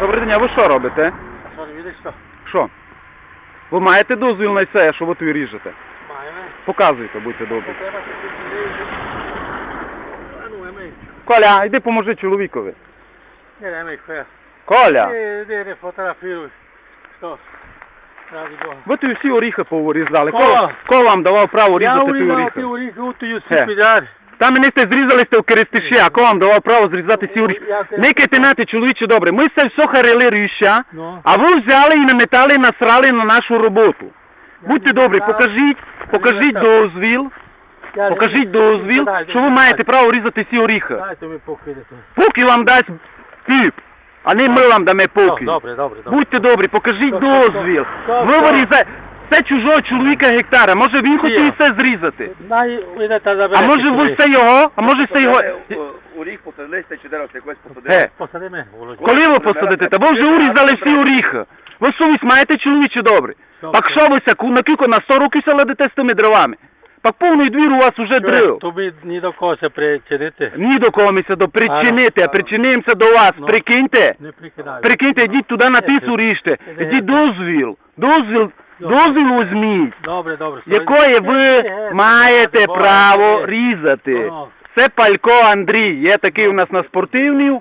Добрий день, а ви що робите? А Що, видиш що? Що? Ви маєте дозвіл на це, що ви тут ріжете? Маємо. Показуйте, будьте добрі. Ну. Коля, йди поможи чоловікові. Не, хвер. Коля, Де, де не фотографіруй. Що? Ви тут всі оріхи. Кола. Кого, кого вам давав право Я різати ті оріхи? ті оріхи, утою Е. сіпідар. Там мене сте зрізали сте в керестиші, а кого вам давав право зрізати ці оріхи? Я те- Не китинати, чоловіче добре. Ми все все харили ріща, Ну. а ви взяли і наметали і насрали на нашу роботу. Будьте не добрі, знав. покажіть, покажіть знав. дозвіл, Я- покажіть дозвіл, Дайте, що ви дайте. маєте право різати ці оріхи. Дайте ми покидати. Поки вам дасть тип, а не ми вам дамо поки. Добре, добре, добре. Будьте добрі, покажіть дозвіл. стоп, Ви вирізаєте. Це чужого чоловіка гектара. Може він хотів все зрізати. Най, А заберете. може ви все його? А може все його. Оріх посадилися, чи дерево якось посадили. Е, Посади мене, Володя. коли ви посадите? Та ви вже урізали всі оріхи. Ви совість маєте чоловіче добре. Добре. Пак що ви на кілько на 100 років ся з тими дровами? Пак повний двір у вас уже дрив. Тобі ні до кого це причинити. Ні до кого ми ся до причинити, а причинимося до вас. Ну. Прикиньте. Не прикидай. Прикиньте, йдіть туди на тису ріжте. Не. Ідіть дозвіл. Дозвіл. Дозвіл візьміть. Добре, добре. Якої ви Е, маєте право е, різати? Ну, Це Палько Андрій. Є такий у нас на спортивній.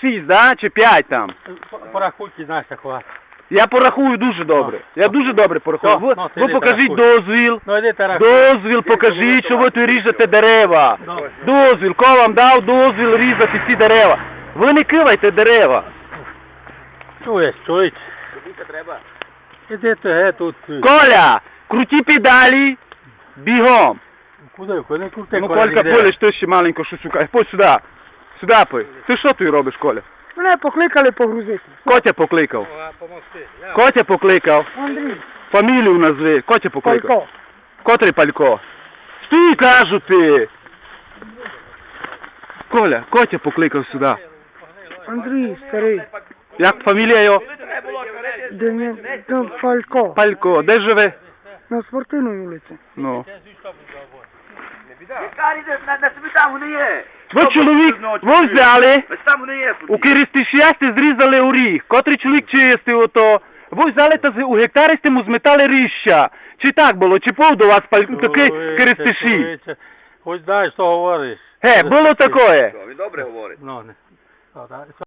Шість, да? Чи п'ять там? Порахуйте, знаєш, хватить. Я порахую дуже добре. Я дуже добре порахую. Ну, Ви, ну, ви не покажіть дозвіл. Ну, йди. Дозвіл покажіть, що ви тут ріжете дерева. Добре. Дозвіл, кого вам дав дозвіл різати ці дерева? Ви не кивайте дерева. Чуєш, чуєш. треба. Іди ти, ге, тут. Коля, круті педалі, бігом. Куди, куди, куди, Ну, Колька, Поліч, ти ще маленько щось шукає. Пой сюди. Сюди пой. Ти що тут робиш, Коля? Мене покликали погрузити. Котя покликав. Котя покликав. Андрій, Фамілію назви. Котя покликав. Палько. Котрий Палько? Стій, кажу ти. Коля, Котя покликав сюди. Андрій, старий. Як фамілія його? Дем'ян Дом Фалько. Палько. Де живе? На спортивній вулиці. Ну. Ви чоловік, ви взяли, у Киристишясти зрізали оріх. Котрий чоловік чистив ото. Ви взяли та з- у гектарі стиму зметали ріща. Чи так було? Чи пов до вас паль... такі Киристиші? Ось дай, що говориш. Ге, було таке. Він добре говорить. Ну, не. Да.